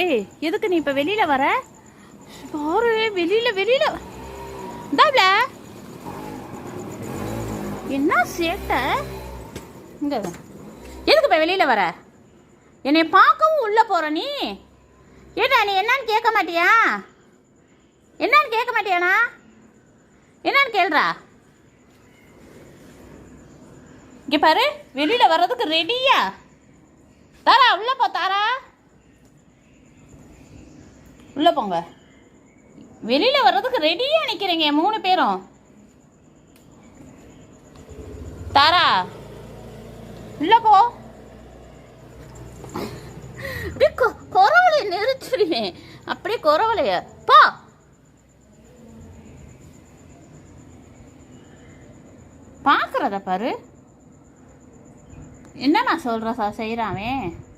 ஏய் எதுக்கு நீ இப்போ வெளியில வர? பாரு வெளியில வெளியில. தாப்ல என்ன சேட்டை? இங்க எதுக்கு இப்போ வெளியில வர? என்னை பார்க்கவும் உள்ள போற நீ. ஏடா நீ என்னன்னு கேட்க மாட்டியா? என்னன்னு கேட்க மாட்டியாண்ணா என்னன்னு கேள்றா? இங்க பாரு வெளியில வர்றதுக்கு ரெடியா தாரா உள்ள போ தாரா. உள்ளே போங்க. வெளியில வர்றதுக்கு ரெடியா நிக்கிறீங்க மூணு பேரும். தாரா உள்ள போ. அப்படியே கொ- குறவலைய நெரிச்சிருவேன் அப்படியே குறவலைய பா. பார்க்குறத பாரு. என்ன நான் சொல்கிறேன் சார் செய்கிறான்